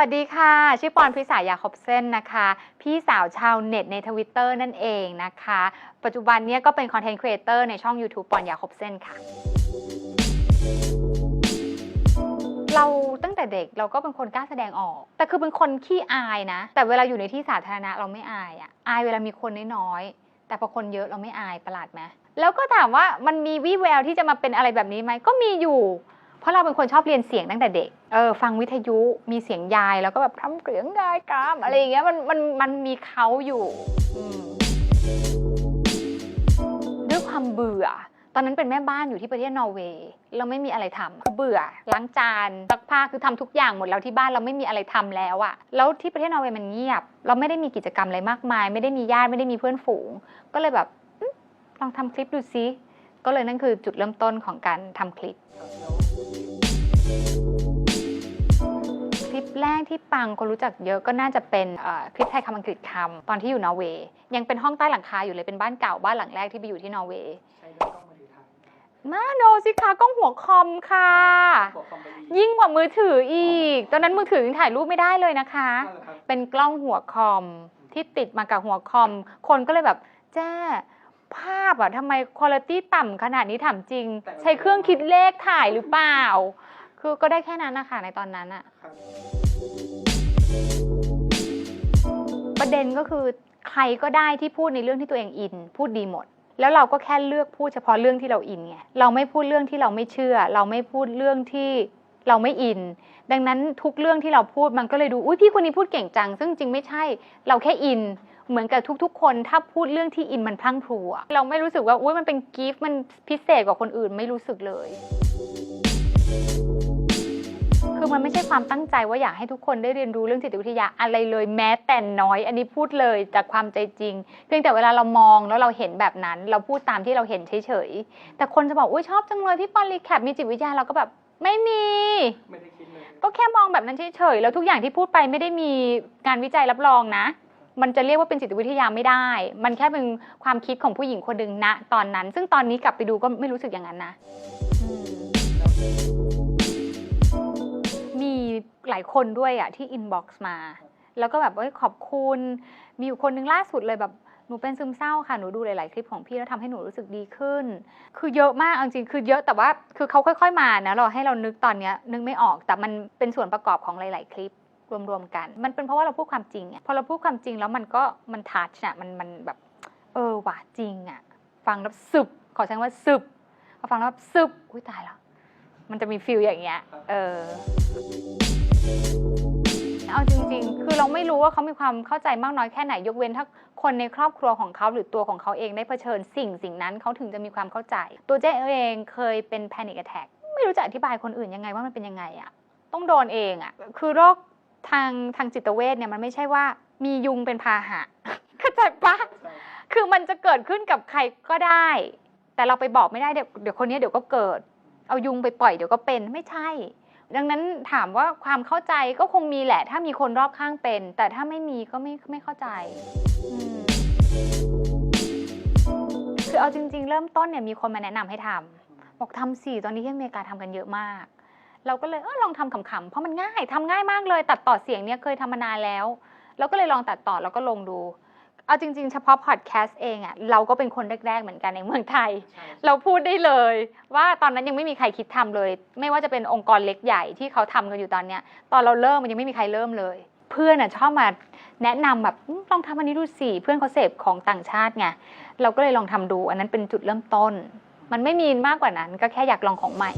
วัสดีค่ะ ชื่อปอนพิสายาคบเส้นนะคะ พี่สาวชาวเน็ตในทวิตเตอร์นั่นเองนะคะ ปัจจุบันเนี้ยก็เป็นคอนเทนต์ครีเอเตอร์ในช่อง YouTube ปอนยาคบเส้นค่ะ เราตั้งแต่เด็กเราก็เป็นคนกล้าแสดงออก แต่คือเป็นคนขี้อายนะ แต่เวลาอยู่ในที่สาธารณะเราไม่อายอะอายเวลามีคนน้อยๆแต่พอคนเยอะเราไม่อายประหลาดไหมแล้วก็ถามว่ามันมีวี่แววที่จะมาเป็นอะไรแบบนี้ไหมก็มีอยู่ เพราะเราเป็นคนชอบเรียนเสียงตั้งแต่เด็ก เออฟังวิทยุมีเสียงยายแล้วก็แบบทำเสียงยายกามอะไรอย่างเงี้ยมันมันมันมีเขาอยู่ด้วยความเบื่อ ตอนนั้นเป็นแม่บ้านอยู่ที่ประเทศนอร์เวย์เราไม่มีอะไรทำคือเบื่อล้างจานซักผ้าคือทำทุกอย่างหมดแล้วที่บ้านเราไม่มีอะไรทำแล้วอะแล้วที่ประเทศนอร์เวย์มันเงียบ เราไม่ได้มีกิจกรรมอะไรมากมาย ไม่ได้มีญาติไม่ได้มีเพื่อนฝูง ก็เลยแบบลองทำคลิปดูซิก็เลยนั่นคือจุดเริ่มต้นของการทำคลิป ลิปแรกที่ปังคนรู้จักเยอะก็น่าจะเป็นเอ่อคลิปไทยคำอังกฤษคำตอนที่อยู่นอร์เวย์ยังเป็นห้องใต้หลังคาอยู่เลยเป็นบ้านเก่าบ้านหลังแรกที่ไปอยู่ที่นอร์เวย์ใช้ด้วยกล้องมือถือถ่ายมาโนสิคะกล้องหัวคอมค่ะบอกคอมไปดียิ่งกว่ามือถืออีก ตอนนั้นมือถือยังถ่ายรูปไม่ได้เลยนะคะนั่นแหละครับเป็นกล้องหัวคอมที่ติดมากับหัวคอม คนก็เลยแบบแจ้ภาพอะทำไมคุณภาพต่ำขนาดนี้ถามจริง ใช้เครื่องคิดเลขถ่ายหรือเปล่า คือก็ได้แค่นั้นนะคะในตอนนั้นอะครับประเด็นก็คือใครก็ได้ที่พูดในเรื่องที่ตัวเองอิน พูดดีหมด แล้วเราก็แค่เลือกพูดเฉพาะเรื่องที่เราอินไงเราไม่พูดเรื่องที่เราไม่เชื่อ เราไม่พูดเรื่องที่เราไม่อิน ดังนั้นทุกเรื่องที่เราพูดมันก็เลยดูอุ้ยพี่คนนี้พูดเก่งจัง ซึ่งจริงไม่ใช่ เราแค่อิน เหมือนกับทุกๆ คนถ้าพูดเรื่องที่อินมันพลั้งพลูอะเราไม่รู้สึกว่าอุ้ยมันเป็นกิฟต์มันพิเศษกว่าคนอื่นไม่รู้สึกเลยคือ มันไม่ใช่ความตั้งใจว่าอยากให้ทุกคนได้เรียนรู้เรื่องจิตวิทยาอะไรเลยแม้แต่น้อย อันนี้พูดเลยจากความใจจริง เพียงแต่เวลาเรามองแล้วเราเห็นแบบนั้น เราพูดตามที่เราเห็นเฉยๆ แต่คนจะบอกอุ้ยชอบจังเลยพี่ปอนรีแคปมีจิตวิทยาเราก็แบบไม่มีไม่ได้คิดเลยก็แค่มองแบบนั้นเฉยๆแล้วทุกอย่างที่พูดไปไม่ได้มีการวิจัยรับรองนะ มันจะเรียกว่าเป็นจิตวิทยาไม่ได้ มันแค่เป็นความคิดของผู้หญิงคนหนึ่งณตอนนั้น ซึ่งตอนนี้กลับไปดูก็ไม่รู้สึกอย่างนั้นนะ หลายคนด้วยอะที่อินบ็อกซ์มา แล้วก็แบบเอ้ยขอบคุณ มีอยู่คนนึงล่าสุดเลยแบบหนูเป็นซึมเศร้าค่ะ หนูดูหลาย ๆ คลิปของพี่แล้วทำให้หนูรู้สึกดีขึ้น คือเยอะมากจริงๆคือเยอะแต่ว่าคือเขาค่อย ๆ มานะเราให้เรานึกตอนเนี้ยนึกไม่ออกแต่มันเป็นส่วนประกอบของหลาย ๆ คลิปรวม ๆ กัน มันเป็นเพราะว่าเราพูดความจริงอะพอเราพูดความจริงแล้วมันก็มันทัชอะมันมันแบบ เออว่ะจริงอะฟังแล้วสึบขอใช้คำว่าสึบพอฟังแล้วแบบสึบอุ้ยตายแล้วมันจะมีฟิลอย่างเงี้ยเออ เอาจริงๆ คือเราไม่รู้ว่าเขามีความเข้าใจมากน้อยแค่ไหน ยกเว้นถ้าคนในครอบครัวของเขาหรือตัวของเขาเองได้เผชิญสิ่งสิ่งนั้นเขาถึงจะมีความเข้าใจ ตัวเจ๊เองเคยเป็น panic attack ไม่รู้จะอธิบายคนอื่นยังไงว่ามันเป็นยังไงอะต้องโดนเองอะคือโรคทางทางจิตเวชเนี่ยมันไม่ใช่ว่ามียุงเป็นพาหะเข้าใจปะคือมันจะเกิดขึ้นกับใครก็ได้ แต่เราไปบอกไม่ได้เดี๋ยวเดี๋ยวคนนี้เดี๋ยวก็เกิด เอายุงไปปล่อยเดี๋ยวก็เป็นไม่ใช่ ดังนั้นถามว่าความเข้าใจก็คงมีแหละ ถ้ามีคนรอบข้างเป็น แต่ถ้าไม่มีก็ไม่ไม่เข้าใจอืมคือเอาจริง ๆ เริ่มต้นเนี่ยมีคนมาแนะนำให้ทำบอกทำสิตอนนี้ที่อเมริกาทำกันเยอะมาก เราก็เลยเออลองทำขำๆเพราะมันง่ายทำง่ายมากเลย ตัดต่อเสียงเนี่ยเคยทำมานานแล้ว เราก็เลยลองตัดต่อแล้วก็ลงดู เอาจริง ๆ เฉพาะพอดแคสต์เองอะเราก็เป็นคนแรก ๆ เหมือนกันในเมืองไทยใช่เราพูดได้เลย ว่าตอนนั้นยังไม่มีใครคิดทำเลย ไม่ว่าจะเป็นองค์กรเล็กใหญ่ที่เขาทำกันอยู่ตอนเนี้ย ตอนเราเริ่มมันยังไม่มีใครเริ่มเลย เพื่อนอะชอบมาแนะนำแบบอืมลองทำอันนี้ดูสิเพื่อนเขาเสพของต่างชาติไงเราก็เลยลองทำดู อันนั้นเป็นจุดเริ่มต้น มันไม่มีมากกว่านั้น ก็แค่อยากลองของใหม่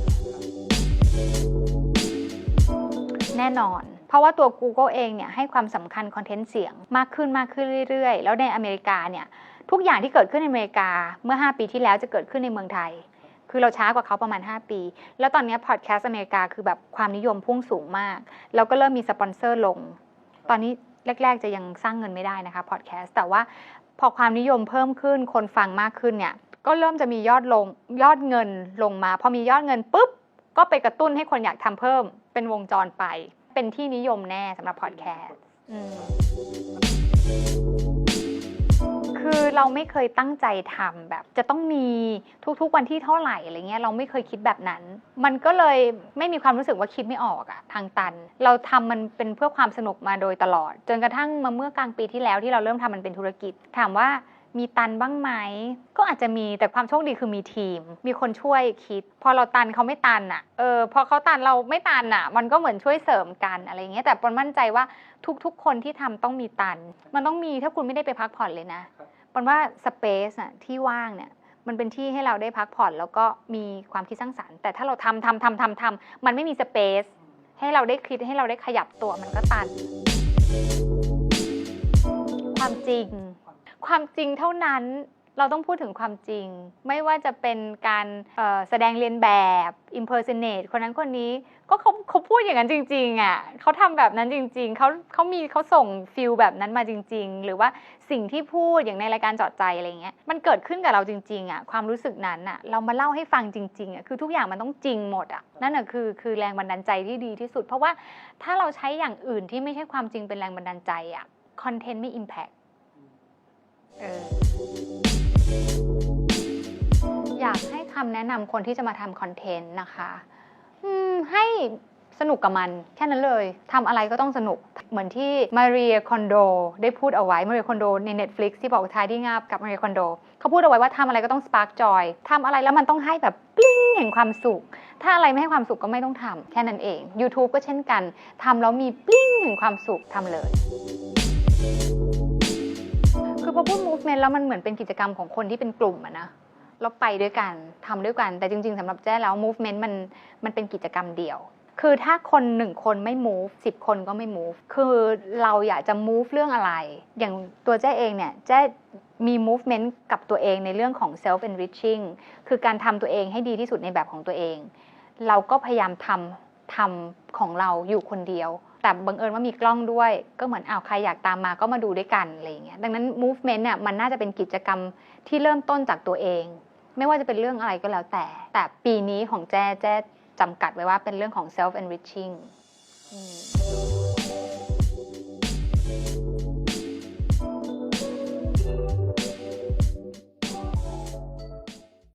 แน่นอน เพราะว่าตัว Google เองเนี่ยให้ความสำคัญคอนเทนต์เสียงมากขึ้นมากขึ้นเรื่อยๆ แล้วในอเมริกาเนี่ยทุกอย่างที่เกิดขึ้นในอเมริกาเมื่อ 5 ปีที่แล้วจะเกิดขึ้นในเมืองไทย คือเราช้ากว่าเขาประมาณ 5 ปี แล้วตอนนี้พอดแคสต์อเมริกาคือแบบความนิยมพุ่งสูงมากแล้วก็เริ่มมีสปอนเซอร์ลง ตอนนี้แรก ๆ จะยังสร้างเงินไม่ได้นะคะพอดแคสต์แต่ว่าพอความนิยมเพิ่มขึ้นคนฟังมากขึ้นเนี่ยก็เริ่มจะมียอดลงยอดเงินลงมา พอมียอดเงินปุ๊บก็ไปกระตุ้นให้คนอยากทำเพิ่มเป็นวงจรไป เป็นที่นิยมแน่สำหรับพอดแคสต์อืมคือเราไม่เคยตั้งใจทำแบบ จะต้องมีทุกๆวันที่เท่าไหร่อะไรเงี้ยเราไม่เคยคิดแบบนั้น มันก็เลยไม่มีความรู้สึกว่าคิดไม่ออกอะทางตัน เราทำมันเป็นเพื่อความสนุกมาโดยตลอด จนกระทั่งมาเมื่อกลางปีที่แล้วที่เราเริ่มทำมันเป็นธุรกิจ ถามว่า มีตันบ้างไหม ก็อาจจะมีแต่ความโชคดีคือมีทีม มีคนช่วยคิด พอเราตันเขาไม่ตันอะเออพอเขาตันเราไม่ตันอะมันก็เหมือนช่วยเสริมกันอะไรเงี้ยแต่ปนมั่นใจว่าทุกๆ คนที่ทำต้องมีตัน มันต้องมีถ้าคุณไม่ได้ไปพักผ่อนเลยนะปนว่าสเปซอะที่ว่างเนี่ยมันเป็นที่ให้เราได้พักผ่อนแล้วก็มีความคิดสร้างสรรค์ แต่ถ้าเราทำทำทำทำทำมันไม่มีสเปซให้เราได้คิดให้เราได้ขยับตัวมันก็ตัน ความจริง ความจริงเท่านั้นเราต้องพูดถึงความจริง ไม่ว่าจะเป็นการแสดงเลียนแบบ impersonate คนนั้นคนนี้ก็เขาเขาพูดอย่างนั้นจริงๆอะเขาทำแบบนั้นจริง ๆเขาเขามีเขาส่งฟิลแบบนั้นมาจริง ๆ หรือว่าสิ่งที่พูดอย่างในรายการจอดใจอะไรเงี้ยมันเกิดขึ้นกับเราจริงๆอะความรู้สึกนั้นอะเรามาเล่าให้ฟังจริงๆอะคือทุกอย่างมันต้องจริงหมดอะนั่นอะคือคือแรงบันดาลใจที่ดีที่สุด เพราะว่าถ้าเราใช้อย่างอื่นที่ไม่ใช่ความจริงเป็นแรงบันดาลใจอะคอนเทนต์ไม่ impact เอออยากให้คำแนะนำคนที่จะมาทำคอนเทนต์นะคะอืมให้สนุกกับมันแค่นั้นเลยทำอะไรก็ต้องสนุกเหมือนที่มาเรียคอนโดได้พูดเอาไว้มาเรียคอนโดใน Netflix ที่บอกทายที่งาบกับมาเรียคอนโดเขาพูดเอาไว้ว่าทำอะไรก็ต้อง spark joy ทำอะไรแล้วมันต้องให้แบบปลิ้งแห่งความสุข ถ้าอะไรไม่ให้ความสุขก็ไม่ต้องทำแค่นั้นเอง YouTube ก็เช่นกันทำแล้วมีปลิ้งแห่งความสุขทำเลย คือพอพูด movement แล้วมันเหมือนเป็นกิจกรรมของคนที่เป็นกลุ่มอะนะแล้วไปด้วยกันทำด้วยกัน แต่จริง ๆสำหรับแจ้แล้ว movement มันมันเป็นกิจกรรมเดียว คือถ้าคนหนึ่งคนไม่ move สิบคนก็ไม่ move คือเราอยากจะ move เรื่องอะไร อย่างตัวแจ้เองเนี่ยแจ้มี movement กับตัวเองในเรื่องของ self enriching คือการทำตัวเองให้ดีที่สุดในแบบของตัวเอง เราก็พยายามทำทำของเราอยู่คนเดียว แต่บังเอิญว่ามีกล้องด้วย ก็เหมือนอ้าวใครอยากตามมาก็มาดูด้วยกันอะไรอย่างเงี้ยดังนั้น movement เนี่ยมันน่าจะเป็นกิจกรรมที่เริ่มต้นจากตัวเอง ไม่ว่าจะเป็นเรื่องอะไรก็แล้วแต่ แต่ปีนี้ของแจ้แจ้จำกัดไว้ว่าเป็นเรื่องของ self enriching อืม